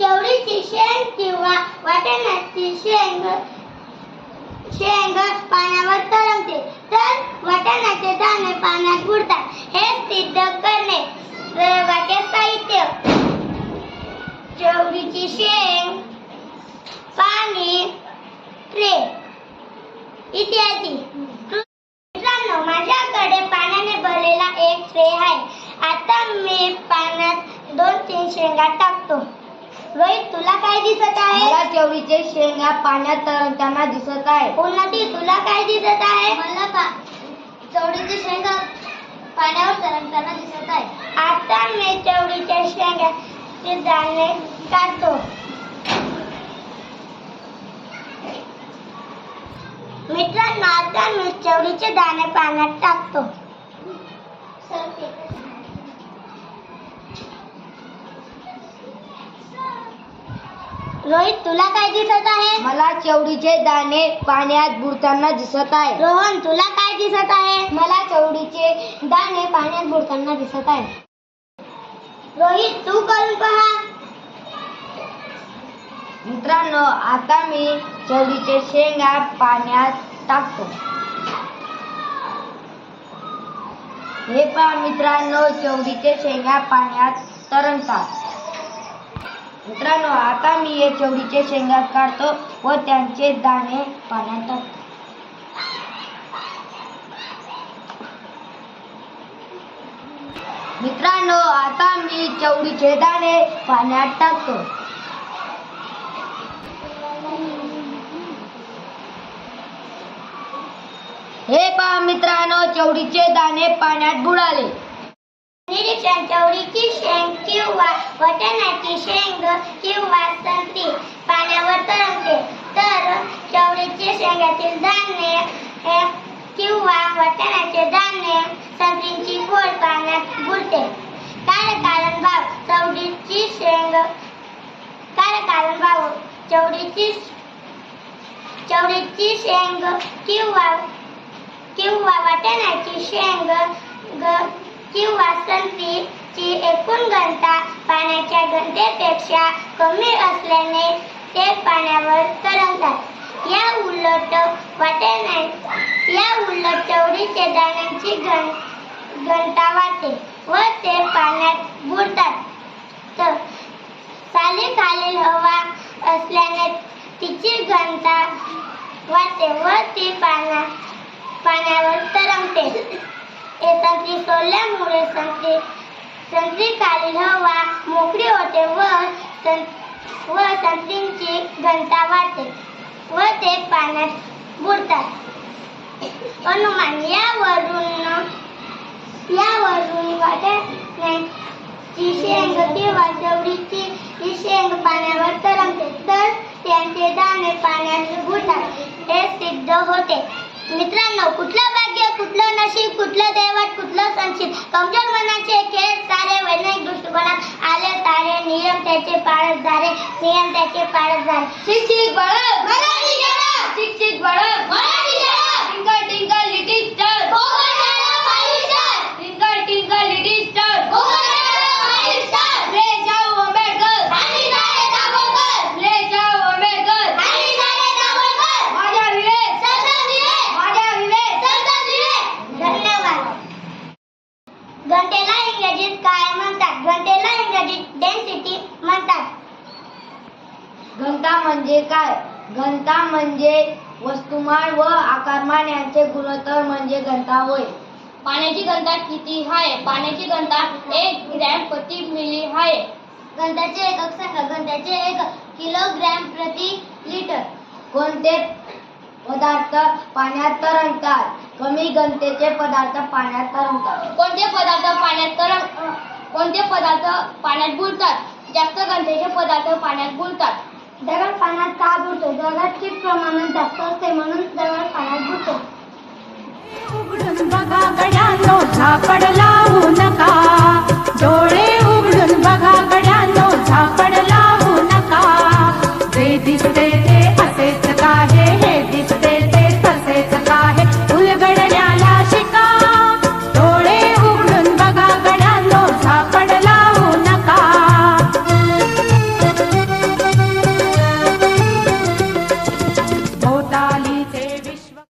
चवळीची शेंग किंवा वाटाण्याची शेंग शेंग पाण्यावर तरंगते तर वाटाण्याचे दाणे पाण्यात बुडतात हे सिद्ध करणे प्रयोगाचे साहित्य चवळीची शेंग पाणी ट्रे इत्यादी मित्रांनो माझ्याकडे पाण्याने भरलेला एक ट्रे आहे. आता मी पाण्यात दोन तीन शेंगा टाकतो. रोहित तुला काय दिसत आहे? मला चवळीचे शेंगा पाण्यात तरंगताना दिसत आहे. उन्नती तुला काय दिसत आहे? मला पा चवळीची शेंगा पाण्यावर तरंगताना दिसत आहे. आता मी चवळीच्या शेंगाचे दाणे काढतो. मित्रांनो आता मी चवळीचे दाणे पाण्यात टाकतो. रोहित तुला काय दिसत आहे? मला चवळीचे दाणे पाण्यात बुडताना दिसत आहे. रोहन तुला काय दिसत आहे? मला चवडीचे दाणे पाण्यात बुडताना दिसत आहे. रोहित तू करून पहा. मित्रांनो आता मी चवळीचे शेंगा पाण्यात टाकतो. हे पहा मित्रांनो चवळीचे शेंगा पाण्यात तरंगतात. मित्रांनो आता मी हे चवळीचे शेंगा काढतो व त्यांचे दाणे पाण्यात टाकतो. मित्रांनो आता मी चवळीचे दाणे पाण्यात टाकतो. हे पहा मित्रांनो चवळीचे दाणे पाण्यात बुडाले. निरीक्षण शेंग किंवा वटाण्याची शेंग किंवा संत्री पाण्यावर तरंगते तर चवळीची शेंगातील धान्य किंवा वटाण्याचे धान्य संत्रीची फोड पाण्यात बुडते. कारण भाव चवळीची शेंग कारण भाव चवळीची चवळीची शेंग किंवा किंवा वाटाण्याची शेंग ग- किंवा संत्रीची एकूण घनता पाण्याच्या घनतेपेक्षा कमी असल्याने ते पाण्यावर तरंगतात. या उलट नाही या उलट चवडीचे दाण्यांची घन घनता वाढते व ते पाण्यात बुडतात. तर सालीखालील हवा असल्याने तिची घनता वाढते व ती पाण्या पाण्यावर तरंगते. संत्री सोडल्यामुळे संत्री संत्रीकालीन हवा मोकळी होते व सं- व संत्रींची घनता वाढते व ते पाण्यात बुडतात. अनुमान यावरून यावरून वाटाण्याची शेंग किंवा चवडीची ही शेंग पाण्यावर तरंगते तर त्यांचे दाणे पाण्यात बुडतात. हे सिद्ध होते. मित्रांनो कुठलं कुठलं नशीब कुठलं दैवत कुठलं संचित कमजोर मनाचे खेळ सारे वैज्ञानिक दृष्टिकोनात आले सारे नियम त्याचे पाळत झाले नियम त्याचे पाळत झाले. शिक्षित बाळक मराठी शाळा! घनता म्हणजे काय? घनता म्हणजे वस्तुमान व आकारमान यांचे गुणोत्तर म्हणजे घनता होय. पाण्याची घनता किती आहे पाण्याची घनता एक ग्रॅम प्रति मिली आहे घंटाचे एकक सांगा घंटाचे एक किलोग्रॅम प्रति लिटर. कोणते पदार्थ पाण्यात तरंगतात? कमी घनतेचे पदार्थ पाण्यात तरंगतात. कोणते पदार्थ पाण्यात तर कोणते पदार्थ पाण्यात बुडतात? जास्त घनतेचे पदार्थ पाण्यात बुडतात. दगड पाण्यात का बुडतो दगडाची प्रमाणात जास्त असते म्हणून दगड पाण्यात बुडतो. उघडून बघा गड्या झापड लावू